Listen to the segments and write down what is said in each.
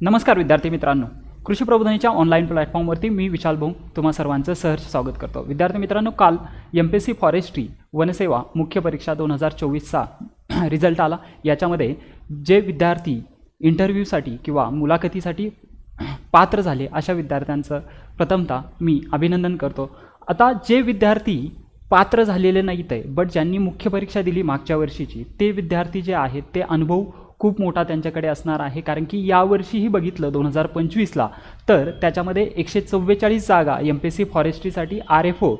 नमस्कार विद्यार्थी मित्रांनो. कृषी प्रबोधनीच्या ऑनलाईन प्लॅटफॉर्मवरती मी विशाल भाऊ तुम्हा सर्वांचं सहर्ष स्वागत करतो. विद्यार्थी मित्रांनो काल एम पी सी फॉरेस्ट्री वनसेवा मुख्य परीक्षा दोन हजार चोवीसचा रिझल्ट आला. याच्यामध्ये जे विद्यार्थी इंटरव्ह्यूसाठी किंवा मुलाखतीसाठी पात्र झाले अशा विद्यार्थ्यांचं प्रथमतः मी अभिनंदन करतो. आता जे विद्यार्थी पात्र झालेले नाहीत आहे बट ज्यांनी मुख्य परीक्षा दिली मागच्या वर्षीची ते विद्यार्थी जे आहेत ते अनुभव खूप मोठा त्यांच्याकडे असणार आहे. कारण की यावर्षीही बघितलं दोन हजार पंचवीसला. तर त्याच्यामध्ये एकशे चव्वेचाळीस जागा M P C फॉरेस्ट्रीसाठी R F O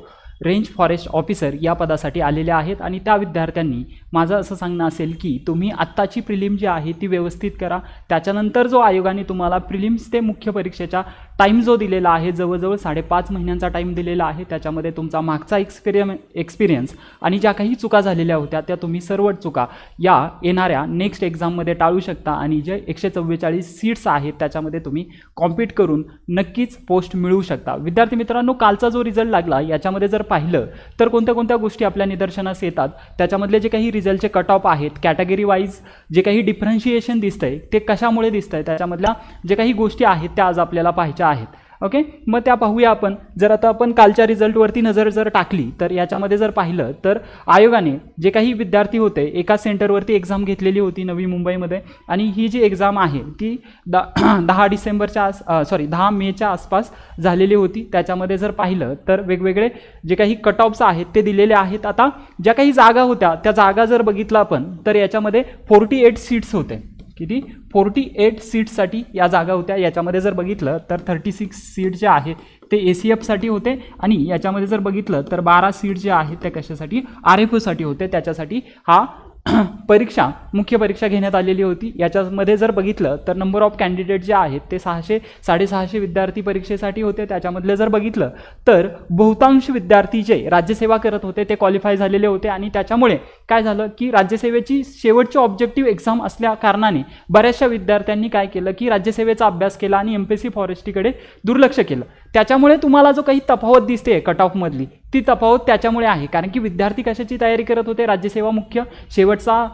range forest officer या पदासाठी आलेल्या आहेत. आणि त्या विद्यार्थ्यांनी माझं असं सांगणं असेल की तुम्ही आत्ताची प्रिलिम जी आहे ती व्यवस्थित करा. त्याच्यानंतर जो आयोगाने तुम्हाला प्रिलिम्स ते मुख्य परीक्षेच्या टाईम जो दिलेला आहे जवळजवळ साडेपाच महिन्यांचा टाईम दिलेला आहे त्याच्यामध्ये तुमचा मागचा एक्सपिरियम एक्सपिरियन्स आणि ज्या काही चुका झालेल्या होत्या त्या तुम्ही सर्व चुका या येणाऱ्या नेक्स्ट एक्झाममध्ये टाळू शकता आणि जे एकशे चव्वेचाळीस सीट्स आहेत त्याच्यामध्ये तुम्ही कॉम्पीट करून नक्कीच पोस्ट मिळवू शकता. विद्यार्थी मित्रांनो कालचा जो रिझल्ट लागला याच्यामध्ये जर पाहिलं तर कोणत्या कोणत्या गोष्टी आपल्या निदर्शनास येतात त्याच्यामधले जे काही रिझल्टचे कट ऑफ आहेत कॅटेगरी वाईज जे काही डिफरन्शिएशन दिसतंय ते कशामुळे दिसतंय त्याच्यामधल्या जे काही गोष्टी आहेत त्या आज आपल्याला पाहायच्या आहेत. ओके मग त्या पाहूया आपण. जर आता आपण कालच्या रिझल्टवरती नजर जर टाकली तर याच्यामध्ये जर पाहिलं तर आयोगाने जे काही विद्यार्थी होते एका सेंटरवरती एक्झाम घेतलेली होती नवी मुंबईमध्ये. आणि ही जी एक्झाम आहे ती दा दहा डिसेंबरच्या आस सॉरी दहा मेच्या आसपास झालेली होती. त्याच्यामध्ये जर पाहिलं तर वेगवेगळे जे काही कट ऑफ्स आहेत ते दिलेले आहेत. आता ज्या काही जागा होत्या त्या जागा जर बघितलं आपण तर याच्यामध्ये फोर्टी एट सीट्स होते. किती फोर्टी एट सीट्ससाठी या जागा होत्या. याच्यामध्ये जर बघितलं तर थर्टी सिक्स सीट जे आहे ते ए सी एफसाठी होते आणि याच्यामध्ये जर बघितलं तर बारा सीट जे आहेत त्या कशासाठी? आर एफ ओसाठी होते. त्याच्यासाठी हा परीक्षा मुख्य परीक्षा घेण्यात आलेली होती. याच्यामध्ये जर बघितलं तर नंबर ऑफ कॅन्डिडेट जे आहेत ते सहाशे साडेसहाशे विद्यार्थी परीक्षेसाठी होते. त्याच्यामधले जर बघितलं तर बहुतांश विद्यार्थी जे राज्यसेवा करत होते ते क्वालिफाय झालेले होते आणि त्याच्यामुळे काय झालं की राज्यसेवेची शेवटची ऑब्जेक्टिव्ह एक्झाम असल्या कारणाने बऱ्याचशा विद्यार्थ्यांनी काय केलं की राज्यसेवेचा अभ्यास केला आणि एम पी सी फॉरेस्ट्रीकडे दुर्लक्ष केलं. त्याच्यामुळे तुम्हाला जो काही तफावत दिसते कट ऑफमधली ती तफावत त्याच्यामुळे आहे. कारण की विद्यार्थी कशाची तयारी करत होते? राज्यसेवा मुख्य शेवटचा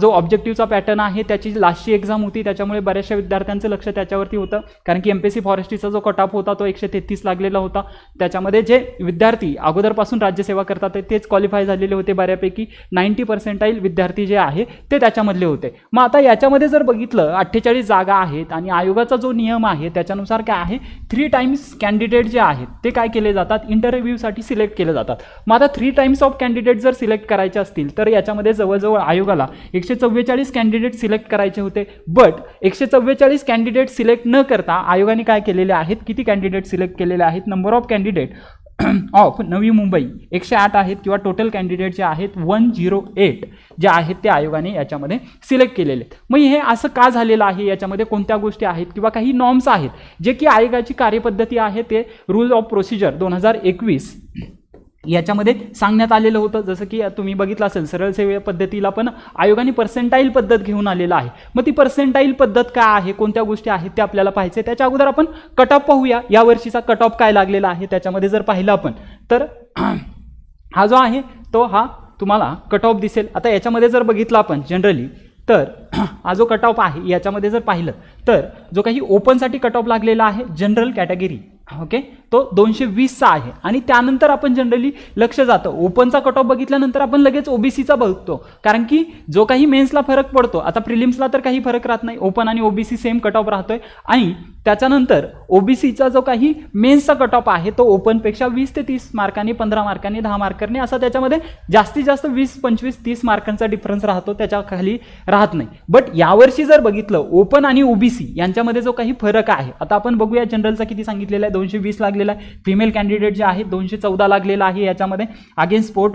जो ऑब्जेक्टिव्हचा पॅटर्न आहे त्याची लास्टची एक्झाम होती त्याच्यामुळे बऱ्याचशा विद्यार्थ्यांचं लक्ष त्याच्यावरती होतं. कारण की एम पी सी फॉरेस्ट्रीचा जो कट ऑफ होता तो एकशे तेहतीस लागलेला होता. त्याच्यामध्ये जे विद्यार्थी अगोदरपासून राज्यसेवा करतात तेच क्वालिफाय झालेले होते बऱ्यापैकी. नाईन्टी पर्सेंटाईल विद्यार्थी जे आहे ते त्याच्यामधले होते. मग आता याच्यामध्ये जर बघितलं अठ्ठेचाळीस जागा आहेत आणि आयोगाचा जो नियम आहे त्याच्यानुसार काय आहे? थ्री टाइम्स कॅन्डिडेट जे आहेत ते काय केले जातात? इंटरव्ह्यूसाठी सिलेक्ट केले जातात. मग आता थ्री टाइम्स ऑफ कॅन्डिडेट जर सिलेक्ट करायचे असतील तर याच्यामध्ये जवळजवळ आयोगाला एकशे चव्वेचाळीस कॅन्डिडेट सिलेक्ट करायचे होते. बट एकशे चव्वेचाळीस कॅन्डिडेट सिलेक्ट न करता आयोगाने काय केलेले आहेत? किती कॅन्डिडेट सिलेक्ट केलेले आहेत? Number of candidate of Navi Mumbai एकशे आठ आहेत किंवा टोटल कॅन्डिडेट जे आहेत? वन झिरो एट जे आहेत ते आयोगाने याच्यामध्ये सिलेक्ट केलेले आहेत. मग हे असं का झालेलं आहे? याच्यामध्ये कोणत्या गोष्टी आहेत? किंवा काही नॉर्म्स आहेत? जे की आयोगाची कार्यपद्धती आहे ते रूल ऑफ प्रोसिजर दोन हजार एकवीस याच्यामध्ये सांगण्यात आलेलं होतं. जसं की तुम्ही बघितलं असेल सरळ सेवे पद्धतीला पण आयोगाने पर्सेंटाईल पद्धत घेऊन आलेलं आहे. मग ती पर्सेंटाईल पद्धत काय आहे? कोणत्या गोष्टी आहेत? ते आपल्याला पाहायचे त्याच्या अगोदर आपण कट ऑफ पाहूया. या वर्षीचा कट ऑफ काय लागलेला आहे? त्याच्यामध्ये जर पाहिलं आपण तर हा जो आहे तो हा तुम्हाला कट ऑफ दिसेल. आता याच्यामध्ये जर बघितलं आपण जनरली तर हा जो कट ऑफ आहे याच्यामध्ये जर पाहिलं तर जो काही ओपनसाठी कट ऑफ लागलेला आहे जनरल कॅटेगरी ओके तो दोनशे वीसचा आहे. आणि त्यानंतर आपण जनरली लक्ष जातं. ओपनचा कट ऑफ बघितल्यानंतर आपण लगेच ओबीसीचा बघतो. कारण की जो काही मेन्सला फरक पडतो आता प्रिलिम्सला तर काही फरक राहत नाही. ओपन आणि ओबीसी सेम कट ऑफ राहतोय. आणि त्याच्यानंतर ओबीसीचा जो काही मेन्सचा कट ऑफ आहे तो ओपनपेक्षा वीस ते तीस मार्कांनी पंधरा मार्कांनी दहा मार्कांनी असा त्याच्यामध्ये जास्तीत जास्त वीस पंचवीस तीस मार्कांचा डिफरन्स राहतो त्याच्याखाली राहत नाही. बट यावर्षी जर बघितलं ओपन आणि ओबीसी यांच्यामध्ये जो काही फरक आहे आता आपण बघूया जनरलचा किती सांगितलेला आहे दोनशे वीस लागलेला आहे. फिमेल कॅन्डिडेट जे आहे दोनशे चौदा लागलेला आहे याच्यामध्ये. अगेन्स्ट स्पोर्ट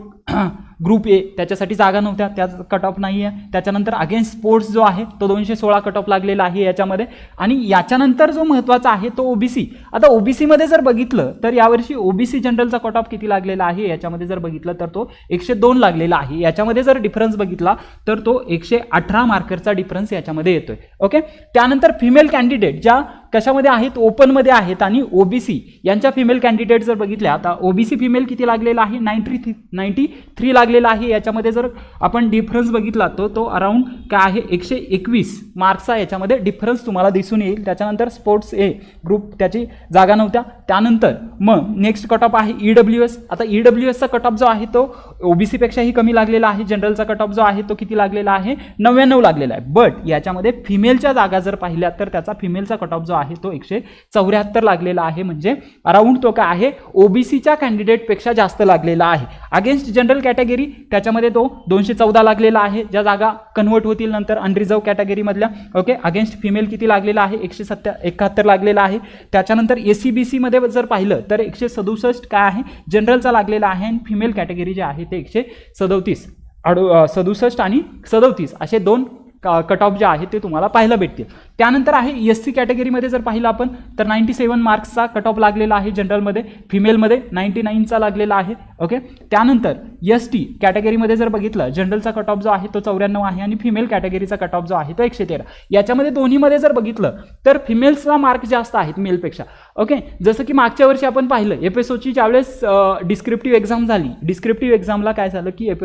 ग्रुप ए त्याच्यासाठी जागा नव्हत्या त्या कट ऑफ नाही आहे त्याच्यानंतर अगेन्स्ट स्पोर्ट्स जो आहे तो दोनशे सोळा कट ऑफ लागलेला आहे याच्यामध्ये. आणि याच्यानंतर जो महत्त्वाचा आहे तो ओबीसी आता ओबीसीमध्ये जर बघितलं तर यावर्षी ओबीसी जनरलचा कट ऑफ किती लागलेला आहे याच्यामध्ये जर बघितलं तर तो एकशे दोन लागलेला आहे. याच्यामध्ये जर डिफरन्स बघितला तर तो एकशे अठरा मार्करचा डिफरन्स याच्यामध्ये येतोय. ओके त्यानंतर फिमेल कॅन्डिडेट ज्या कशामध्ये आहेत ओपनमध्ये आहेत आणि ओबीसी यांच्या फिमेल कॅन्डिडेट जर बघितल्या आता ओबीसी फिमेल किती लागलेला आहे? नाईन्टी थ्री नाईन्टी थ्री लागले विचारलेला आहे. याच्यामध्ये जर आपण डिफरन्स बघितला तर तो अराऊंड काय आहे? एकशे एकवीस मार्क्सचा याच्यामध्ये डिफरन्स तुम्हाला दिसून येईल. त्याच्यानंतर स्पोर्ट्स ए ग्रुप त्याची जागा नव्हत्या. त्यानंतर मग नेक्स्ट कट ऑफ आहे ई डब्ल्यू एस आता ई डब्ल्यू एसचा कट ऑफ जो आहे तो ओबीसीपेक्षाही कमी लागलेला आहे. जनरलचा कट ऑफ जो आहे तो किती लागलेला आहे? नव्याण्णव लागलेला आहे. बट याच्यामध्ये फिमेलच्या जागा जर पाहिल्या तर त्याचा फिमेलचा कट ऑफ जो आहे तो एकशे चौऱ्याहत्तर लागलेला आहे. म्हणजे अराऊंड तो काय आहे? ओबीसीच्या कॅन्डिडेटपेक्षा जास्त लागलेला आहे. अगेन्स्ट जनरल कॅटेगरी त्याच्यामध्ये तो दोनशे चौदा लागलेला आहे. ज्या जागा कन्वर्ट होतील नंतर अनरिझर्व कॅटेगरीमधल्या ओके अगेन्स्ट फिमेल किती लागलेला आहे? एकशे सत्या एकाहत्तर लागलेला आहे. त्याच्यानंतर ए सी बी सीमध्ये जर पाहिलं तर एकशे सदुसष्ट काय आहे? जनरलचा लागलेला आहे आणि फिमेल कॅटेगरी जे आहे ते एकशे सदोतीस. अडू सदुसष्ट आणि सदोतीस. असे दोन कट ऑफ जे आहे ते तुम्हाला पाहायला भेटतील. त्यानंतर आहे एस सी कॅटेगरीमध्ये जर पाहिलं आपण तर नाईन्टी सेवन मार्क्सचा कट ऑफ लागलेला आहे जनरलमध्ये फिमेलमध्ये नाईन्टी नाईनचा लागलेला आहे ओके त्यानंतर एस टी कॅटेगरीमध्ये जर बघितलं जनरलचा कट ऑफ जो आहे तो चौऱ्याण्णव आहे आणि फिमेल कॅटेगरीचा कट ऑफ जो आहे तो एकशे तेरा. याच्यामध्ये दोन्हीमध्ये जर बघितलं तर फिमेल्सचा मार्क जास्त आहेत मेलपेक्षा ओके जसं की मागच्या वर्षी आपण पाहिलं एफ ज्यावेळेस डिस्क्रिप्टिव्ह एक्झाम झाली डिस्क्रिप्टिव्ह एक्झामला काय झालं की एफ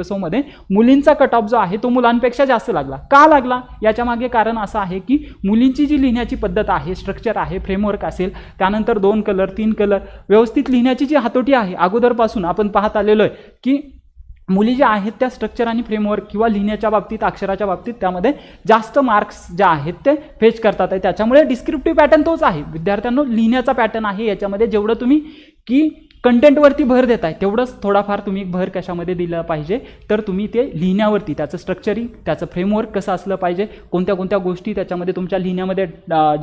मुलींचा कट ऑफ जो आहे तो मुलांपेक्षा जास्त लागला. का लागला? याच्या मागे कारण असं आहे की मुलींची जी लिहिण्याची पद्धत आहे स्ट्रक्चर आहे फ्रेमवर्क असेल त्यानंतर दोन कलर तीन कलर व्यवस्थित लिहिण्याची जी हातोटी आहे अगोदरपासून आपण पाहत आलेलो आहे की मुली ज्या आहेत त्या स्ट्रक्चर आणि फ्रेमवर्क किंवा लिहिण्याच्या बाबतीत अक्षराच्या बाबतीत त्यामध्ये जास्त मार्क्स ज्या आहेत ते फेच करतात आहे त्याच्यामुळे डिस्क्रिप्टिव्ह पॅटर्न तोच आहे. विद्यार्थ्यांनो लिहिण्याचा पॅटर्न आहे. याच्यामध्ये जेवढं तुम्ही की कंटेंटवरती भर देत आहे तेवढंच थोडाफार तुम्ही भर कशामध्ये दिलं पाहिजे? तर तुम्ही ते लिहिण्यावरती त्याचं स्ट्रक्चरिंग त्याचं फ्रेमवर्क कसं असलं पाहिजे? कोणत्या कोणत्या गोष्टी त्याच्यामध्ये तुमच्या लिहिण्यामध्ये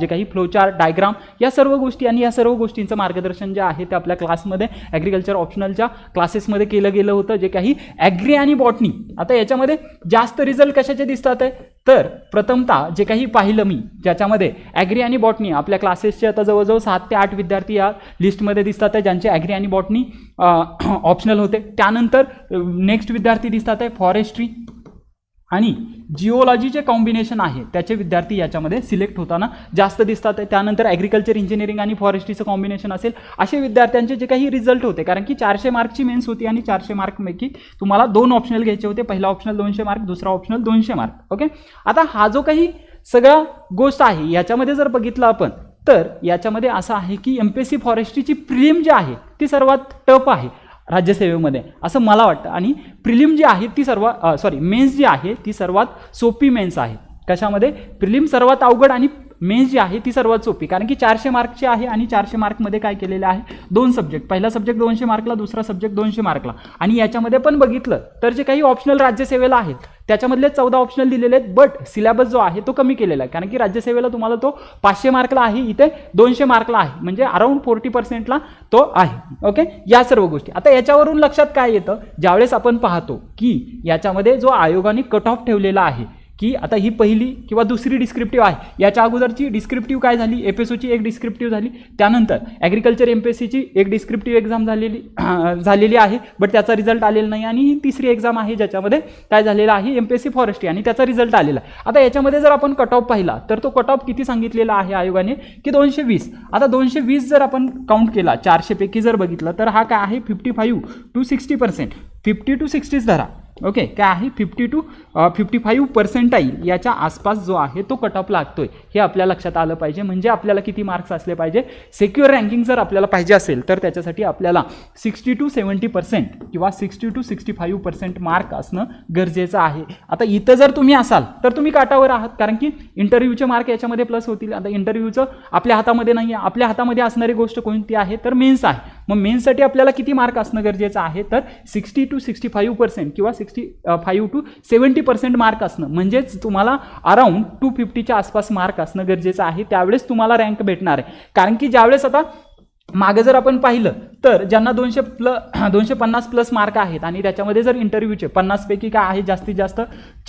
जे काही फ्लोचार डायग्राम या सर्व गोष्टी आणि या सर्व गोष्टींचं मार्गदर्शन जे आहे ते आपल्या क्लासमध्ये ॲग्रिकल्चर ऑप्शनलच्या क्लासेसमध्ये केलं गेलं होतं. जे काही ॲग्री आणि बॉटनी आता याच्यामध्ये जास्त रिझल्ट कशाचे दिसतात आहे? तर प्रथमतः जे काही पाहिलं मी ज्याच्यामध्ये ॲग्री आणि बॉटनी आपल्या क्लासेसचे आता जवळजवळ सात ते आठ विद्यार्थी या लिस्टमध्ये दिसतात आहे ज्यांचे ॲग्री आणि बॉटनी ऑप्शनल होते. त्यानंतर नेक्स्ट विद्यार्थी दिसतात आहे फॉरेस्ट्री आणि जिओलॉजीचे कॉम्बिनेशन आहे. त्याचे विद्यार्थी याच्यामध्ये सिलेक्ट होताना जास्त दिसतात. त्यानंतर ॲग्रिकल्चर इंजिनिअरिंग आणि फॉरेस्ट्रीचं कॉम्बिनेशन असेल. असे विद्यार्थ्यांचे जे काही रिझल्ट होते कारण की चारशे मार्कची मेन्स होती आणि चारशे मार्कपैकी तुम्हाला दोन ऑप्शनल घ्यायचे होते. पहिला ऑप्शनल दोनशे मार्क दुसरा ऑप्शनल दोनशे मार्क ओके आता हा जो काही सगळा गोष्ट आहे याच्यामध्ये जर बघितलं आपण तर याच्यामध्ये असं आहे की एम पी एस सी फॉरेस्ट्रीची प्रिलिम जी आहे ती सर्वात टफ आहे. राज्यसेवेमध्ये. असं मला वाटतं. आणि प्रिलिम जी आहे ती सर्वात सॉरी मेन्स जी आहे ती सर्वात सोपी मेन्स आहे. कशामध्ये? प्रिलिम सर्वात अवघड आणि मेन्स जी आहे ती सर्वात सोपी. कारण की चारशे मार्कची आहे आणि चारशे मार्कमध्ये काय केलेलं आहे? दोन सब्जेक्ट पहिला सब्जेक्ट दोनशे मार्कला दुसरा सब्जेक्ट दोनशे मार्कला. आणि याच्यामध्ये पण बघितलं तर जे काही ऑप्शनल राज्यसेवेला आहेत त्याच्यामधले चौदा ऑप्शनल दिलेले आहेत बट सिलेबस जो आहे तो कमी केलेला आहे. कारण की राज्यसेवेला तुम्हाला तो पाचशे मार्कला आहे इथे दोनशे मार्कला आहे. म्हणजे अराऊंड फोर्टी पर्सेंटला तो आहे. ओके या सर्व गोष्टी. आता याच्यावरून लक्षात काय येतं? ज्यावेळेस आपण पाहतो की याच्यामध्ये जो आयोगाने कट ऑफ ठेवलेला आहे की आता ही पहिली किंवा दुसरी डिस्क्रिप्टिव्ह आहे. याच्या अगोदरची डिस्क्रिप्टिव्ह काय झाली? एफ एस ओची एक डिस्क्रिप्टिव्ह झाली. त्यानंतर ॲग्रिकल्चर एम पी एस सीची एक डिस्क्रिप्टिव्ह एक्झाम झालेली झालेली आहे बट त्याचा रिझल्ट आलेला नाही. आणि ही तिसरी एक्झाम आहे ज्याच्यामध्ये काय झालेलं आहे? M P S C forestry आणि त्याचा रिझल्ट आलेला आता याच्यामध्ये जर आपण कट ऑफ पाहिला तर तो कट ऑफ किती सांगितलेला आहे आयोगाने? की दोनशे वीस. आता दोनशे वीस जर आपण काउंट केला चारशेपैकी जर बघितलं तर हा काय आहे? Fifty five to sixty percent fifty to सिक्स्टीच धरा. ओके काय आहे? Fifty to fifty five percentile याच्या आसपास जो आहे तो कट ऑफ लागतोय. हे आपल्या लक्षात आलं पाहिजे. म्हणजे आपल्याला किती मार्क्स असले पाहिजे? सेक्युअर रँकिंग जर आपल्याला पाहिजे असेल तर त्याच्यासाठी आपल्याला सिक्स्टी टू सेवन्टी पर्सेंट किंवा sixty to sixty five percent mark असणं गरजेचं आहे. आता इथं जर तुम्ही असाल तर तुम्ही काटावर आहात. कारण की इंटरव्ह्यूचे मार्क याच्यामध्ये प्लस होतील. आता इंटरव्ह्यूचं आपल्या हातामध्ये नाही आहे आपल्या हातामध्ये असणारी गोष्ट कोणती आहे? तर मेन्स आहे. मग मेन्ससाठी आपल्याला किती मार्क असणं गरजेचं आहे? तर sixty to sixty five percent किंवा sixty five to seventy percent mark असणं. म्हणजेच तुम्हाला अराऊंड टू फिफ्टीच्या आसपास मार्क असणं गरजेचं आहे. त्यावेळेस तुम्हाला रँक भेटणार आहे. कारण की ज्यावेळेस आता मागे जर आपण पाहिलं तर ज्यांना दोनशे प्ल दोनशे पन्नास प्लस मार्क आहेत आणि त्याच्यामध्ये जर इंटरव्ह्यूचे पन्नासपैकी काय आहे जास्तीत जास्त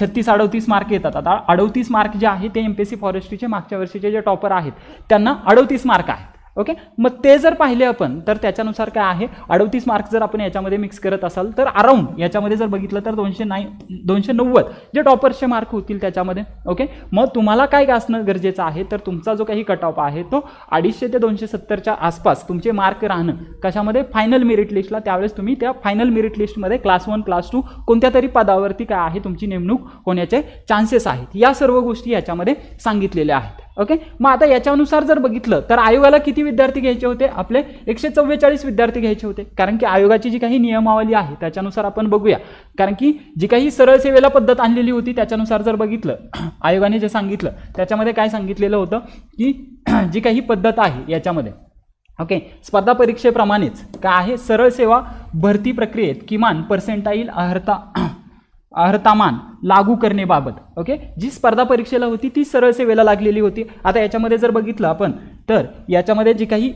छत्तीस अडतीस मार्क येतात. आता अडतीस मार्क जे आहे ते एम पी एस सी फॉरेस्ट्रीचे मागच्या वर्षीचे जे टॉपर आहेत त्यांना अडतीस मार्क आहेत. ओके? मग ते जर पाहिले आपण तर त्याच्यानुसार काय आहे? अडतीस मार्क जर आपण याच्यामध्ये मिक्स करत असाल तर अराऊंड याच्यामध्ये जर बघितलं तर दोनशे नाईन दोनशे नव्वद जे टॉपर्सचे मार्क होतील त्याच्यामध्ये ओके? मग तुम्हाला काय असणं गरजेचं आहे? तर तुमचा जो काही कट ऑफ आहे तो अडीचशे ते दोनशे सत्तरच्या आसपास तुमचे मार्क राहणं कशामध्ये? फायनल मेरिट लिस्टला त्यावेळेस तुम्ही त्या फायनल मेरिट लिस्टमध्ये क्लास वन क्लास टू कोणत्या तरी पदावरती काय आहे तुमची नेमणूक होण्याचे चान्सेस आहेत. या सर्व गोष्टी याच्यामध्ये सांगितलेल्या आहेत. ओके मग आता याच्यानुसार जर बघितलं तर आयोगाला किती विद्यार्थी घ्यायचे होते? आपले एकशे चव्वेचाळीस विद्यार्थी घ्यायचे होते. कारण की आयोगाची जी काही नियमावली आहे त्याच्यानुसार आपण बघूया. कारण की जी काही सरळ सेवेला पद्धत आणलेली होती त्याच्यानुसार जर बघितलं आयोगाने जे सांगितलं त्याच्यामध्ये काय सांगितलेलं होतं? की जी काही पद्धत आहे याच्यामध्ये ओके स्पर्धा परीक्षेप्रमाणेच काय आहे? सरळ सेवा भरती प्रक्रियेत किमान पर्सेंटाईल अर्हता अर्हतामान लागू करणेबाबत ओके जी स्पर्धा परीक्षेला होती ती सरळ सेवेला लागलेली होती. आता याच्यामध्ये जर बघितलं आपण तर याच्यामध्ये जी काही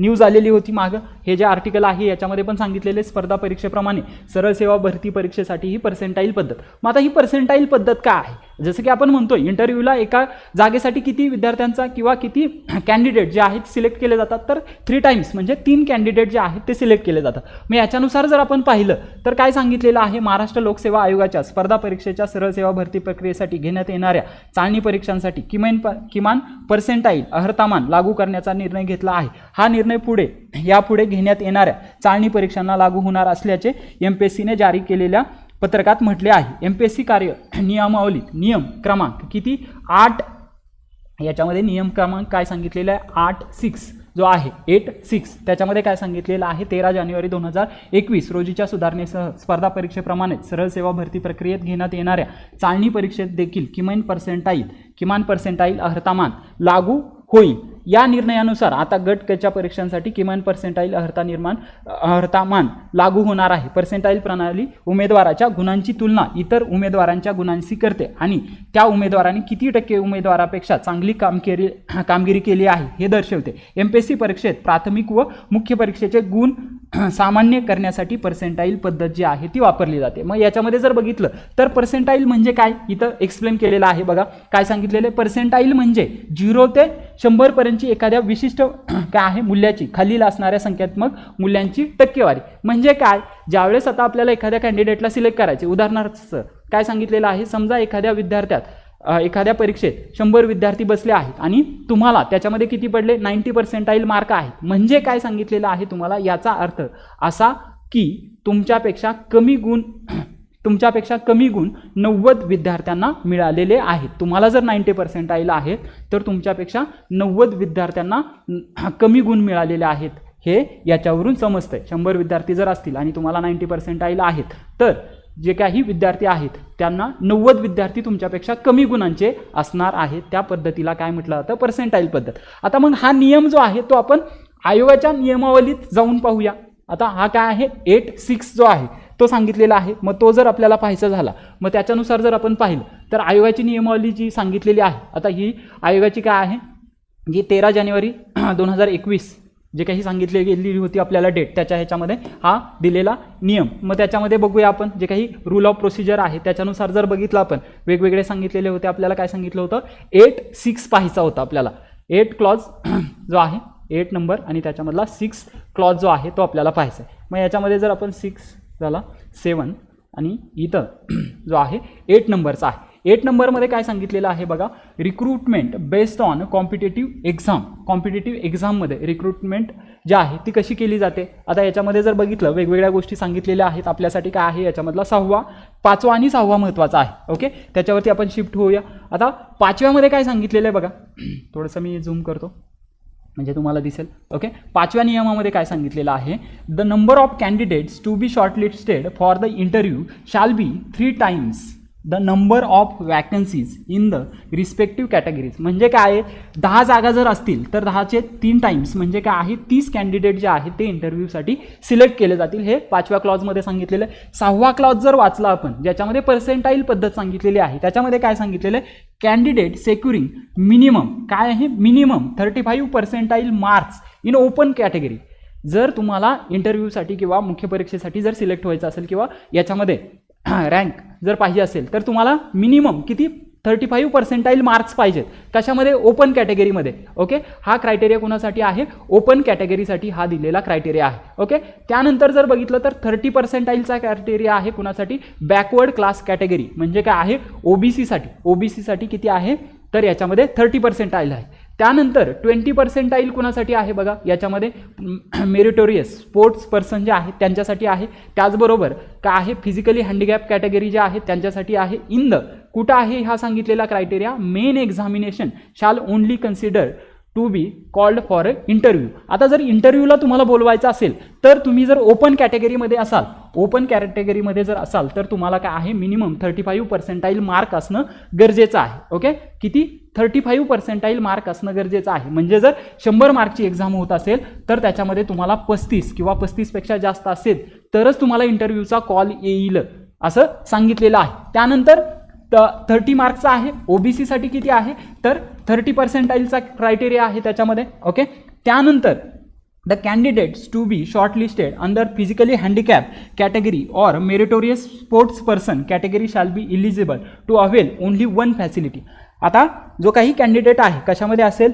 न्यूज आलेली होती मागं. हे जे आर्टिकल आहे याच्यामध्ये पण सांगितलेले स्पर्धा परीक्षेप्रमाणे सरळ सेवा भरती परीक्षेसाठी ही पर्सेंटाईल पद्धत. मग आता ही पर्सेंटाईल पद्धत काय आहे? जसं की आपण म्हणतो इंटरव्ह्यूला एका जागेसाठी किती विद्यार्थ्यांचा किंवा किती कॅन्डिडेट जे आहेत सिलेक्ट केले जातात तर थ्री टाइम्स म्हणजे तीन कॅन्डिडेट जे आहेत ते सिलेक्ट केले जातात. मग याच्यानुसार जर आपण पाहिलं तर काय सांगितलेलं आहे? महाराष्ट्र लोकसेवा आयोगाच्या स्पर्धा परीक्षेच्या सरळ सेवा भरती प्रक्रियेसाठी घेण्यात येणाऱ्या चाळणी परीक्षांसाठी किमान किमान पर्सेंटाईल अर्हतामान लागू करण्याचा निर्णय घेतला आहे. हा निर्णय पुढे यापुढे घेण्यात येणाऱ्या चाळणी परीक्षांना लागू होणार असल्याचे एम पी एस सीने जारी केलेल्या पत्रकात म्हटले आहे. एम पी एस सी कार्य नियमावलीत नियम क्रमांक किती? आठ. याच्यामध्ये नियम क्रमांक काय सांगितलेला आहे? आठ सिक्स जो आहे एट सिक्स त्याच्यामध्ये काय सांगितलेलं आहे? तेरा जानेवारी दोन हजार एकवीस रोजीच्या सुधारणेसह स्पर्धा परीक्षेप्रमाणेच सरळ सेवा भरती प्रक्रियेत घेण्यात येणाऱ्या चाळणी परीक्षेत देखील किमान पर्सेंटाईल किमान पर्सेंटाईल अर्हतामान लागू होईल. या निर्णयानुसार आता गट कच्या परीक्षांसाठी किमान पर्सेंटाईल अर्हता निर्माण अर्हतामान लागू होणार आहे. पर्सेंटाईल प्रणाली उमेदवाराच्या गुणांची तुलना इतर उमेदवारांच्या गुणांशी करते आणि त्या उमेदवारांनी किती टक्के उमेदवारापेक्षा चांगली कामगिरी कामगिरी केली आहे हे दर्शवते. एम पी एस सी परीक्षेत प्राथमिक व मुख्य परीक्षेचे गुण सामान्य करण्यासाठी पर्सेंटाईल पद्धत जी आहे ती वापरली जाते. मग याच्यामध्ये जर बघितलं तर पर्सेंटाईल म्हणजे काय? इथं एक्सप्लेन केलेलं आहे बघा. काय सांगितलेलं आहे? पर्सेंटाईल म्हणजे झिरो ते शंभरपर्यंतची एखाद्या विशिष्ट काय आहे मूल्याची खालील असणाऱ्या संख्यात्मक मूल्यांची टक्केवारी. म्हणजे काय? ज्यावेळेस आता आपल्याला एखाद्या कॅन्डिडेटला सिलेक्ट करायचे उदाहरणार्थ काय सांगितलेलं आहे? समजा एखाद्या विद्यार्थ्यात एखाद्या परीक्षेत शंभर विद्यार्थी बसले आहेत आणि तुम्हाला त्याच्यामध्ये किती पडले? नाईन्टी पर्सेंटाईल मार्क आहेत म्हणजे काय सांगितलेलं आहे तुम्हाला? याचा अर्थ असा की तुमच्यापेक्षा कमी गुण तुमच्यापेक्षा कमी गुण नव्वद विद्यार्थ्यांना मिळालेले आहेत. तुम्हाला जर नाईंटी पर्सेंटाईल आहेत तर तुमच्यापेक्षा नव्वद विद्यार्थ्यांना कमी गुण मिळालेले आहेत. हे याच्यावरून समजतं आहे शंभर विद्यार्थी जर असतील आणि तुम्हाला नाईंटी पर्सेंटाईल आहेत तर जे काही विद्यार्थी आहेत त्यांना नव्वद विद्यार्थी तुमच्यापेक्षा कमी गुणांचे असणार आहेत. त्या पद्धतीला काय म्हटलं जातं? पर्सेंटाईल पद्धत. आता मग हा नियम जो आहे तो आपण आयोगाच्या नियमावलीत जाऊन पाहूया. आता हा काय आहे? एट सिक्स जो आहे तो सांगितलेला आहे. मग तो जर आपल्याला पाहायचा झाला मग त्याच्यानुसार जर आपण पाहिलं तर आयोगाची नियमावली जी सांगितलेली आहे आता ही आयोगाची काय आहे? जी तेरा जानेवारी दोन हजार एकवीस जे काही सांगितली गेलेली होती आपल्याला डेट त्याच्या ह्याच्यामध्ये हा दिलेला नियम. मग त्याच्यामध्ये बघूया आपण जे काही रूल ऑफ प्रोसिजर आहे त्याच्यानुसार जर बघितलं आपण वेगवेगळे सांगितलेले होते आपल्याला काय सांगितलं होतं? एट सिक्स पाहायचा होता आपल्याला. एट क्लॉज जो आहे एट नंबर आणि त्याच्यामधला सिक्स क्लॉज जो आहे तो आपल्याला पाहायचा आहे. मग याच्यामध्ये जर आपण सिक्स झाला सेवन. आणि इथं जो आहे एट नंबरचा आहे. एट नंबरमध्ये काय सांगितलेलं आहे बघा? Recruitment based on competitive exam competitive एक्झाममध्ये रिक्रुटमेंट जी आहे ती कशी केली जाते? आता याच्यामध्ये जर बघितलं वेगवेगळ्या गोष्टी सांगितलेल्या आहेत. आपल्यासाठी काय आहे? याच्यामधला सहावा पाचवा आणि सहावा महत्त्वाचा आहे. ओके त्याच्यावरती आपण शिफ्ट होऊया. आता पाचव्यामध्ये काय सांगितलेलं आहे बघा? थोडंसं मी झूम करतो. म्हणजे तुम्हाला दिसेल. ओके पाचव्या नियमामध्ये काय सांगितलेलं आहे? The number of candidates to be shortlisted for the interview shall be three times the number of vacancies in the respective categories म्हणजे काय आहे? दहा जागा जर असतील तर दहाचे तीन टाइम्स म्हणजे काय आहे? तीस कॅन्डिडेट जे आहेत ते इंटरव्ह्यूसाठी सिलेक्ट केले जातील. हे पाचव्या क्लॉजमध्ये सांगितलेलं आहे. सहावा क्लॉज जर वाचला आपण ज्याच्यामध्ये पर्सेंटाईल पद्धत सांगितलेली आहे त्याच्यामध्ये काय सांगितलेलं आहे? कॅन्डिडेट सेक्युरिंग मिनिमम काय आहे? Minimum thirty five percentile marks in open category जर तुम्हाला इंटरव्ह्यूसाठी किंवा मुख्य परीक्षेसाठी जर सिलेक्ट व्हायचं असेल किंवा याच्यामध्ये रँक जर पाहिजे असेल तर तुम्हाला मिनिमम किती? थर्टी फाईव्ह पर्सेंटाईल मार्क्स पाहिजेत. कशामध्ये? ओपन कॅटेगरीमध्ये ओके हा क्रायटेरिया कोणासाठी आहे? ओपन कॅटेगरीसाठी हा दिलेला क्रायटेरिया आहे. ओके त्यानंतर जर बघितलं तर थर्टी पर्सेंटाईलचा क्रायटेरिया आहे कुणासाठी? बॅकवर्ड क्लास कॅटेगरी म्हणजे काय आहे? ओबीसीसाठी ओबीसीसाठी किती आहे? तर याच्यामध्ये थर्टी पर्सेंटाईल आहे. त्यानंतर ट्वेंटी पर्सेंटाईल कुणासाठी आहे बघा? याच्यामध्ये मेरिटोरियस स्पोर्ट्स पर्सन जे आहेत त्यांच्यासाठी आहे. त्याचबरोबर का आहे? फिजिकली हँडिकॅप कॅटेगरी जे आहेत त्यांच्यासाठी आहे. इन द कुठं आहे हा सांगितलेला criteria main examination shall only consider to be called for a interview आता जर इंटरव्ह्यूला तुम्हाला बोलवायचं असेल तर तुम्ही जर ओपन कॅटेगरीमध्ये असाल ओपन कॅटेगरीमध्ये जर असाल तर तुम्हाला काय आहे? Minimum thirty five percentile mark असणं गरजेचं आहे. ओके किती? थर्टी फाईव्ह पर्सेंटाईल मार्क असणं गरजेचं आहे. म्हणजे जर शंभर मार्कची एक्झाम होत असेल तर त्याच्यामध्ये तुम्हाला पस्तीस किंवा पस्तीसपेक्षा जास्त असेल तरच तुम्हाला इंटरव्ह्यूचा कॉल येईल. असं सांगितलेलं आहे. त्यानंतर त थर्टी मार्क्सचा आहे. ओबीसीसाठी किती आहे? तर थर्टी पर्सेंटाईलचा क्रायटेरिया आहे त्याच्यामध्ये ओके त्यानंतर the candidates to be shortlisted under physically handicap category or meritorious sports person category shall be eligible to avail only one facility आता जो काही कॅन्डिडेट आहे कशामध्ये असेल?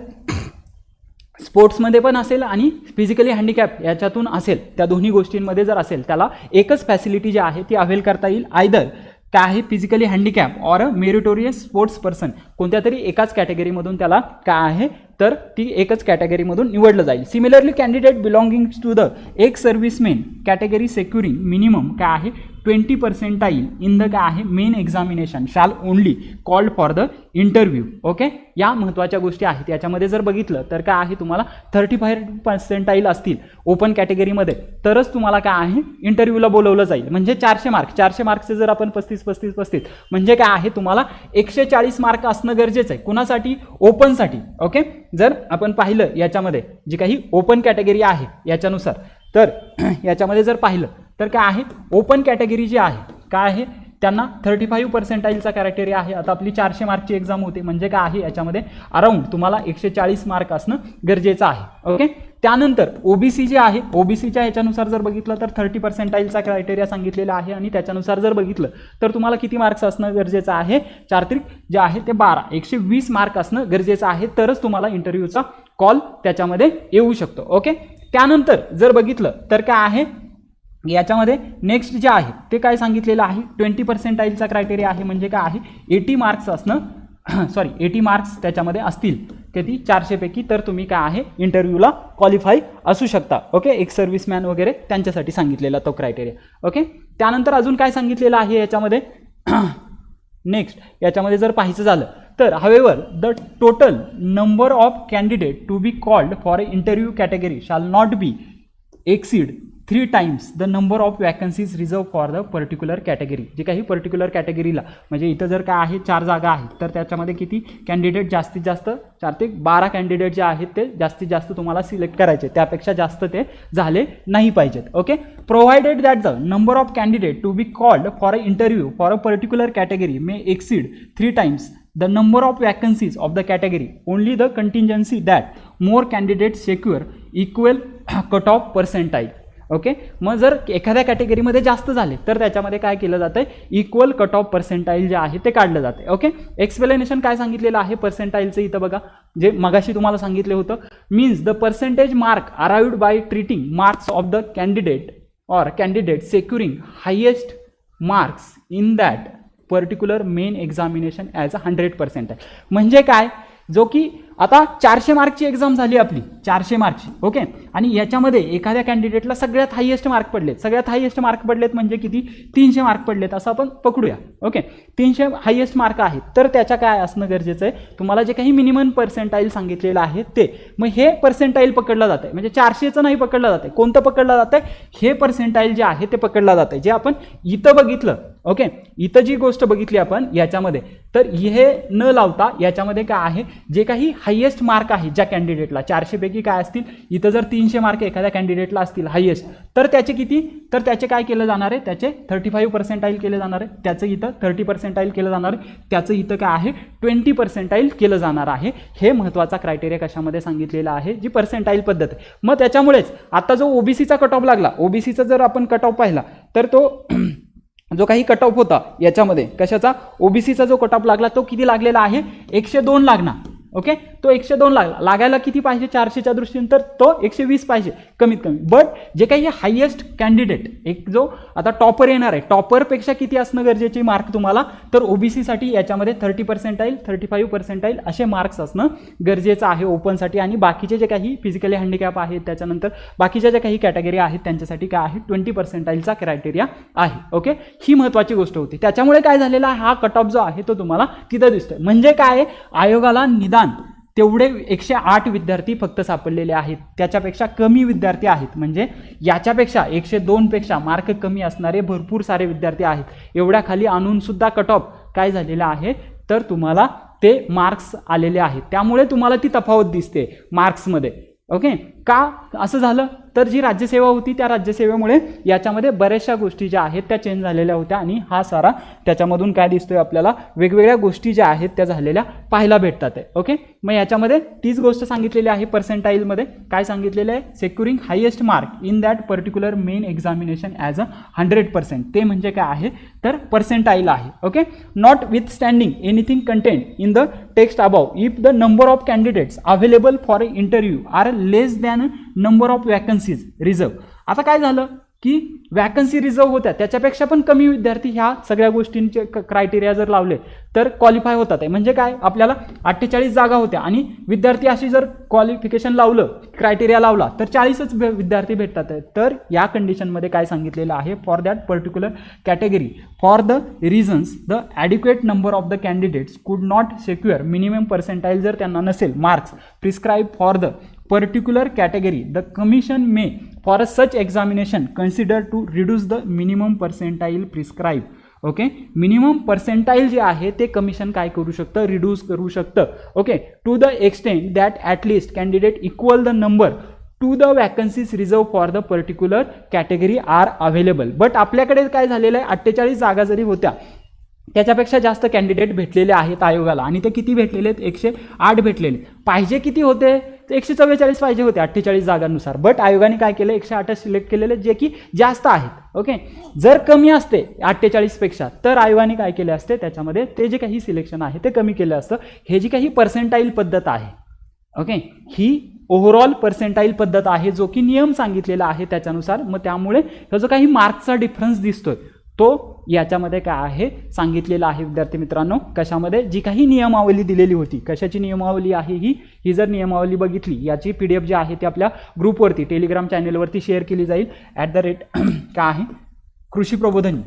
स्पोर्ट्समध्ये पण असेल आणि फिजिकली हँडिकॅप याच्यातून असेल. त्या दोन्ही गोष्टींमध्ये जर असेल त्याला एकच फॅसिलिटी जी आहे ती अवेल करता येईल आयदर काय आहे physically handicap or a meritorious sports person कोणत्या तरी एकाच कॅटेगरीमधून त्याला काय आहे तर ती एकच कॅटेगरीमधून निवडलं जाईल. Similarly candidate belonging to the ex servicemen category सेक्युरिंग minimum काय आहे ट्वेंटी पर्सेंटाईल इन द काय आहे main examination shall only called for the interview okay या महत्त्वाच्या गोष्टी आहेत. याच्यामध्ये जर बघितलं तर काय आहे तुम्हाला? थर्टी फाईव्ह पर्सेंटाईल असतील ओपन कॅटेगरीमध्ये तरच तुम्हाला काय आहे? इंटरव्ह्यूला बोलवलं जाईल. म्हणजे चारशे मार्क चारशे मार्कचे जर आपण पस्तीस पस्तीस पस्तीस म्हणजे काय आहे? तुम्हाला एकशे चाळीस मार्क असणं गरजेचं आहे. कुणासाठी? ओपनसाठी ओके जर आपण पाहिलं याच्यामध्ये जी काही ओपन कॅटेगरी आहे याच्यानुसार तर याच्यामध्ये जर पाहिलं तर काय आहे? ओपन कॅटेगरी जी आहे काय आहे? त्यांना थर्टी फाईव्ह पर्सेंटाईलचा क्रायटेरिया आहे. आता आपली चारशे मार्कची एक्झाम होते. म्हणजे काय आहे? याच्यामध्ये अराऊंड तुम्हाला एकशे चाळीस मार्क असणं गरजेचं आहे. ओके त्यानंतर ओबीसी जे आहे ओबीसीच्या ह्याच्यानुसार जर बघितलं तर थर्टी पर्सेंटाईलचा क्रायटेरिया सांगितलेला आहे आणि त्याच्यानुसार जर बघितलं तर तुम्हाला किती मार्क्स असणं गरजेचं आहे? चारित्रिक जे आहे ते बारा. एकशे वीस मार्क असणं गरजेचं आहे. तरच तुम्हाला इंटरव्ह्यूचा कॉल त्याच्यामध्ये येऊ शकतो. ओके त्यानंतर जर बघितलं तर काय आहे? याच्यामध्ये नेक्स्ट जे आहे ते काय सांगितलेलं आहे? ट्वेंटी पर्सेंटाईलचा क्रायटेरिया आहे म्हणजे काय आहे? एटी मार्क्स असणं सॉरी एटी मार्क्स त्याच्यामध्ये असतील. किती चारशेपैकी तर तुम्ही काय आहे? इंटरव्ह्यूला क्वालिफाय असू शकता. ओके एक सर्व्हिसमॅन वगैरे त्यांच्यासाठी सांगितलेला तो क्रायटेरिया ओके त्यानंतर अजून काय सांगितलेलं आहे याच्यामध्ये? नेक्स्ट याच्यामध्ये जर पाहायचं झालं तर however the total number of candidate to be called for interview category shall not be exceed three times the number of vacancies reserve for the particular category जे काही पर्टिक्युलर कॅटेगरीला म्हणजे इथं जर काय आहे चार जागा आहेत तर त्याच्यामध्ये किती कॅन्डिडेट जास्तीत जास्त चार ते बारा कॅन्डिडेट जे आहेत ते जास्तीत जास्त तुम्हाला सिलेक्ट करायचे. त्यापेक्षा जास्त ते झाले नाही पाहिजेत. Okay provided that the number of candidate to be called for a interview for a particular category may exceed three times the number of vacancies of the category only the the that more candidate secure equal cut off percentile. Okay? मग जर एखाद्या कॅटेगरीमध्ये जास्त झाले तर त्याच्यामध्ये काय केलं जातं इक्वल कट ऑफ पर्सेंटाईल जे आहे ते काढलं जाते ओके? एक्सप्लेनेशन काय सांगितलेलं आहे पर्सेंटाईलचं इथं बघा? जे मगाशी तुम्हाला सांगितलं होतं. Means the percentage mark arrived by treating marks of the candidate or candidate securing highest marks in that particular main examination as a hundred percent आहे म्हणजे काय? जो की आता चारशे मार्कची एक्झाम झाली आपली चारशे मार्कची ओके आणि याच्यामध्ये एखाद्या कॅन्डिडेटला सगळ्यात हायेस्ट मार्क पडलेत. सगळ्यात हायेस्ट मार्क पडलेत म्हणजे किती? तीनशे मार्क पडलेत असं आपण पकडूया ओके तीनशे हायेस्ट मार्क आहेत. तर त्याच्या काय असणं गरजेचं आहे? तुम्हाला जे काही मिनिमम पर्सेंटाईल सांगितलेलं आहे ते. मग हे पर्सेंटाईल पकडलं जातं म्हणजे चारशेचं नाही पकडलं जातं कोणतं पकडलं जातं हे पर्सेंटाईल जे आहे ते पकडलं जातं जे आपण इथं बघितलं ओके इथं जी गोष्ट बघितली आपण याच्यामध्ये. तर हे न लावता याच्यामध्ये काय आहे? जे काही हायेस्ट मार्क आहे ज्या कॅन्डिडेटला. चारशेपैकी काय असतील? इथं जर तीनशे मार्क एखाद्या कॅन्डिडेटला असतील हायेस्ट. तर त्याचे किती? तर त्याचे काय केलं जाणार आहे? त्याचे थर्टी फाईव्ह पर्सेंटाईल केले जाणार आहे. त्याचं इथं थर्टी पर्सेंटाईल केलं जाणार आहे. त्याचं इथं काय आहे? ट्वेंटी पर्सेंटाईल केलं जाणार आहे. हे महत्त्वाचा क्रायटेरिया कशामध्ये सांगितलेला आहे? जी पर्सेंटाईल पद्धत आहे. मग त्याच्यामुळेच आता जो ओबीसीचा कट ऑफ लागला ओबीसीचा जर आपण कट ऑफ पाहिला तर तो जो काही कट ऑफ होता याच्यामध्ये कशाचा? ओबीसीचा जो कट ऑफ लागला तो किती लागलेला आहे? एकशे दोन लागणार. ओके तो एकशे दोन लागला लागायला किती पाहिजे? चारशेच्या दृष्टीने तर तो एकशे वीस पाहिजे कमीत कमी बट जे काही हायेस्ट कॅन्डिडेट एक जो आता टॉपर येणार आहे टॉपरपेक्षा किती असणं गरजेचे मार्क तुम्हाला? तर ओबीसीसाठी याच्यामध्ये thirty percentile thirty five percentile असे मार्क्स असणं गरजेचं आहे ओपनसाठी आणि बाकीचे जे काही फिजिकली हँडिकॅप आहेत त्याच्यानंतर बाकीच्या ज्या काही कॅटेगरी आहेत त्यांच्यासाठी काय आहे? ट्वेंटी पर्सेंटाईलचा क्रायटेरिया आहे. ओके ही महत्त्वाची गोष्ट होती. त्याच्यामुळे काय झालेला आहे? हा कट ऑफ जो आहे तो तुम्हाला तिथं दिसतोय. म्हणजे काय? आयोगाला निदान तेवढे एकशे आठ विद्यार्थी फक्त सापडलेले आहेत. त्याच्यापेक्षा कमी विद्यार्थी आहेत. म्हणजे याच्यापेक्षा एकशे दोनपेक्षा मार्क कमी असणारे भरपूर सारे विद्यार्थी आहेत. एवढ्या खाली आणून सुद्धा कट ऑफ काय झालेलं आहे? तर तुम्हाला ते मार्क्स आलेले आहेत. त्यामुळे तुम्हाला ती तफावत दिसते मार्क्समध्ये ओके का? असं झालं. तर जी राज्यसेवा होती त्या राज्यसेवेमुळे याच्यामध्ये बऱ्याचशा गोष्टी ज्या आहेत त्या चेंज झालेल्या होत्या आणि हा सारा त्याच्यामधून काय दिसतोय आपल्याला? वेगवेगळ्या गोष्टी ज्या आहेत त्या झालेल्या पाहायला भेटतात आहे. ओके मग याच्यामध्ये तीच गोष्ट सांगितलेली आहे पर्सेंटाईलमध्ये काय सांगितलेलं आहे? Securing highest mark in that particular main examination as a hundred percent ते म्हणजे काय आहे? तर पर्सेंटाईल आहे. Okay notwithstanding anything content in the text above if the number of candidates available for interview are less than number of vacancies reserve आता काय झालं? की वॅकन्सी रिझर्व होत्या. त्याच्यापेक्षा पण कमी विद्यार्थी ह्या सगळ्या गोष्टींचे क्रायटेरिया जर लावले तर क्वालिफाय होतात. म्हणजे काय? आपल्याला अठ्ठेचाळीस जागा होत्या. आणि विद्यार्थी अशी जर क्वालिफिकेशन लावलं क्रायटेरिया लावला तर चाळीसच विद्यार्थी भेटतात. तर या कंडिशनमध्ये काय सांगितलेलं आहे? For that particular category for the reasons the adequate number of the candidates could not secure minimum percentile जर त्यांना नसेल marks prescribe for the particular category the commission may for a such examination consider to reduce the minimum percentile prescribe okay minimum percentile जे आहे ते commission काय करू शकतं? Reduce करू शकतं. Okay to the extent that at least candidate equal the number to the vacancies reserve for the particular category are available but आपल्याकडे काय झालेलं आहे? अठ्ठेचाळीस जागा जरी होत्या त्याच्यापेक्षा जास्त कॅन्डिडेट भेटलेले आहेत आयोगाला. आणि ते किती भेटलेले आहेत? एकशे आठ भेटलेले. पाहिजे किती होते? तर एकशे चव्वेचाळीस पाहिजे होते अठ्ठेचाळीस जागांनुसार. बट आयोगाने काय केलं? एकशे आठ सिलेक्ट केलेले जे की जास्त आहेत. ओके जर कमी असते अठ्ठेचाळीसपेक्षा तर आयोगाने काय केले असते? त्याच्यामध्ये ते जे काही सिलेक्शन आहे ते कमी केलं असतं. हे जी काही पर्सेंटाईल पद्धत आहे ओके ही ओव्हरऑल पर्सेंटाईल पद्धत आहे जो की नियम सांगितलेला आहे त्याच्यानुसार मग त्यामुळे हा जो काही मार्क्सचा डिफरन्स दिसतोय. तो याच्यामध्ये काय आहे? सांगितलेला आहे विद्यार्थी मित्रांनो कशामध्ये? जी काही नियमावली दिलेली होती. कशाची नियमावली आहे ही? ही जर नियमावली बघितली याची पी डी एफ जी आहे ती आपल्या ग्रुपवरती टेलिग्राम चॅनेलवरती शेअर केली जाईल. ॲट द रेट काय आहे? कृषी प्रबोधनी.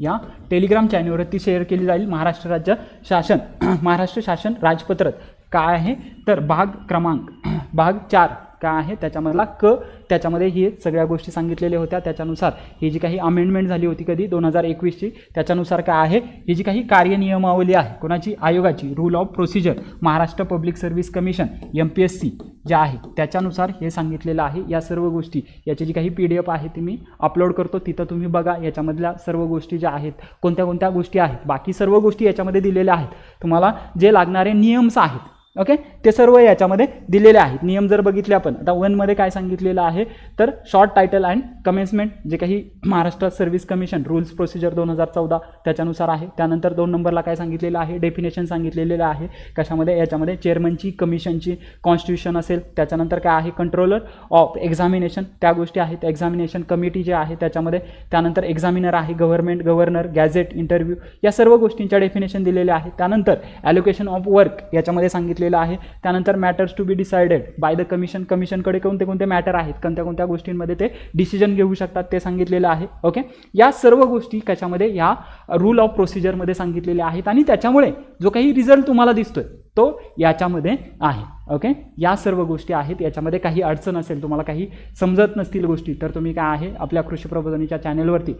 या टेलिग्राम चॅनलवरती शेअर केली जाईल महाराष्ट्र राज्य शासन. महाराष्ट्र शासन राजपत्रक. काय आहे? तर भाग क्रमांक भाग चार. काय आहे त्याच्यामधला क त्याच्यामध्ये ही सगळ्या गोष्टी सांगितलेल्या होत्या. त्याच्यानुसार ही जी काही अमेंडमेंट झाली होती कधी दोन हजार एकवीसची त्याच्यानुसार काय आहे? ही जी काही कार्यनियमावली आहे कोणाची? आयोगाची rule of procedure Maharashtra public service commission M P S C ज्या आहे त्याच्यानुसार हे सांगितलेलं आहे. या सर्व गोष्टी याची जी काही पी डी एफ आहे ती मी अपलोड करतो. तिथं तुम्ही बघा याच्यामधल्या सर्व गोष्टी ज्या आहेत कोणत्या कोणत्या गोष्टी आहेत. बाकी सर्व गोष्टी याच्यामध्ये दिलेल्या आहेत. तुम्हाला जे लागणारे नियम्स आहेत ओके ते सर्व याच्यामध्ये दिलेले आहेत. नियम जर बघितले आपण आता वनमध्ये काय सांगितलेलं आहे? तर शॉर्ट टायटल अँड कमेन्समेंट जे काही Maharashtra service commission rules procedure दोन हजार चौदा त्याच्यानुसार आहे. त्यानंतर दोन नंबरला काय सांगितलेलं आहे? डेफिनेशन सांगितलेलं आहे. कशामध्ये? याच्यामध्ये चेअरमनची कमिशनची कॉन्स्टिट्यूशन असेल. त्याच्यानंतर काय आहे? कंट्रोलर ऑफ एक्झामिनेशन त्या गोष्टी आहेत. एक्झामिनेशन कमिटी जे आहे त्याच्यामध्ये. त्यानंतर एक्झामिनर आहे गव्हर्नमेंट गव्हर्नर गॅझेट इंटरव्ह्यू या सर्व गोष्टींच्या डेफिनेशन दिलेल्या आहेत. त्यानंतर ॲलोकेशन ऑफ वर्क याच्यामध्ये सांगितलेलं आहे. त्यानंतर matters to be decided by the commission कमिशनकडे कोणते कोणते मॅटर आहेत? कोणत्या कोणत्या गोष्टींमध्ये ते डिसिजन घेऊ शकतात ते सांगितलेलं आहे. ओके या सर्व गोष्टी कशामध्ये? या रूल ऑफ प्रोसिजरमध्ये सांगितलेल्या आहेत आणि त्याच्यामुळे जो काही रिझल्ट तुम्हाला दिसतोय तो याच्यामध्ये आहे. ओके या सर्व गोष्टी आहेत. याच्यामध्ये काही अडचण असेल तुम्हाला काही समजत नसतील गोष्टी तर तुम्ही काय आहे? आपल्या कृषी प्रबोधनीच्या चॅनेलवरती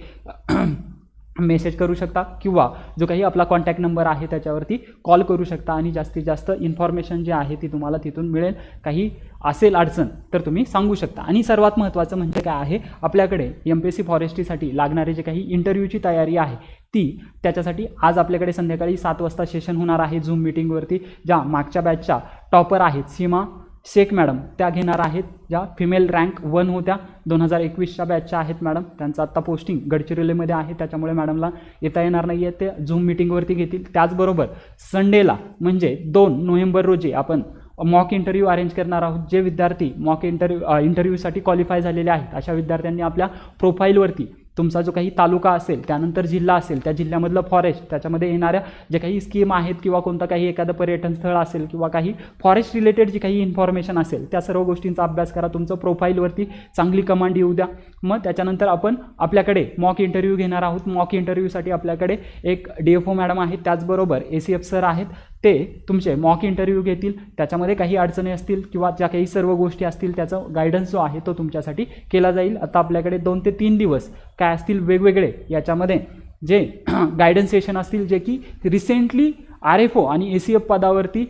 मेसेज करू शकता किंवा जो काही आपला कॉन्टॅक्ट नंबर आहे त्याच्यावरती कॉल करू शकता आणि जास्तीत जास्त इन्फॉर्मेशन जी आहे ती तुम्हाला तिथून मिळेल. काही असेल अडचण तर तुम्ही सांगू शकता. आणि सर्वात महत्त्वाचं म्हणजे काय आहे? आपल्याकडे एम पी एस सी फॉरेस्ट्रीसाठी लागणारे जे काही इंटरव्ह्यूची तयारी आहे ती त्याच्यासाठी आज आपल्याकडे संध्याकाळी सात वाजता सेशन होणार आहे झूम मिटिंगवरती ज्या मागच्या बॅचच्या टॉपर आहेत सीमा शेख मॅडम त्या घेणार आहेत. ज्या फिमेल रँक वन होत्या. दोन हजार एकवीसच्या बॅचच्या आहेत मॅडम. त्यांचं आत्ता पोस्टिंग गडचिरोलीमध्ये आहे. त्याच्यामुळे मॅडमला येता येणार नाही आहे ते झूम मिटिंगवरती घेतील. त्याचबरोबर संडेला म्हणजे दोन नोव्हेंबर रोजी आपण मॉक इंटरव्ह्यू अरेंज करणार आहोत. जे विद्यार्थी मॉक इंटरव्ह्यू इंटरव्ह्यूसाठी क्वालिफाय झालेले आहेत. अशा विद्यार्थ्यांनी आपल्या प्रोफाईलवरती तुमचा जो काही तालुका असेल त्यानंतर जिल्हा असेल त्या जिल्ह्यामधलं फॉरेस्ट त्याच्यामध्ये येणाऱ्या जे काही स्कीम आहेत किंवा कोणतं काही एखादं पर्यटन स्थळ असेल किंवा काही फॉरेस्ट रिलेटेड जी काही इन्फॉर्मेशन असेल त्या सर्व गोष्टींचा अभ्यास करा. तुमचं प्रोफाईलवरती चांगली कमांड येऊ द्या. मग त्याच्यानंतर आपण आपल्याकडे मॉक इंटरव्ह्यू घेणार आहोत. मॉक इंटरव्ह्यूसाठी आपल्याकडे एक डी एफ ओ मॅडम आहेत. त्याचबरोबर ए सी एफ सर आहेत. ते तुमचे मॉक इंटरव्ह्यू घेतील त्याच्यामध्ये काही अडचणी असतील किंवा ज्या काही सर्व गोष्टी असतील त्याचा गायडन्स जो आहे तो तुमच्यासाठी केला जाईल. आता आपल्याकडे दोन ते तीन दिवस काय असतील वेगवेगळे याच्यामध्ये जे गायडन्स सेशन असतील जे की रिसेंटली आर एफ ओ आणि ए सी एफ पदावरती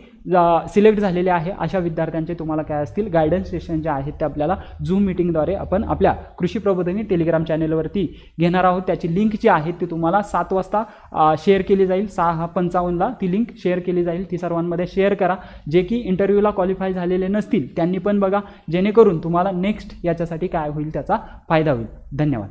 सिलेक्ट झालेले आहे अशा विद्यार्थ्यांचे तुम्हाला काय असतील गायडन्स सेशन जे आहेत ते आपल्याला झूम मिटिंगद्वारे आपण आपल्या कृषी प्रबोधनी टेलिग्राम चॅनेलवरती घेणार आहोत. त्याची लिंक जी आहे ती तुम्हाला सात वाजता शेअर केली जाईल. सहा पंचावन्नला ती लिंक शेअर केली जाईल. ती सर्वांमध्ये शेअर करा. जे की इंटरव्ह्यूला क्वालिफाय झालेले नसतील त्यांनी पण बघा. जेणेकरून तुम्हाला नेक्स्ट याच्यासाठी काय होईल त्याचा फायदा होईल. धन्यवाद.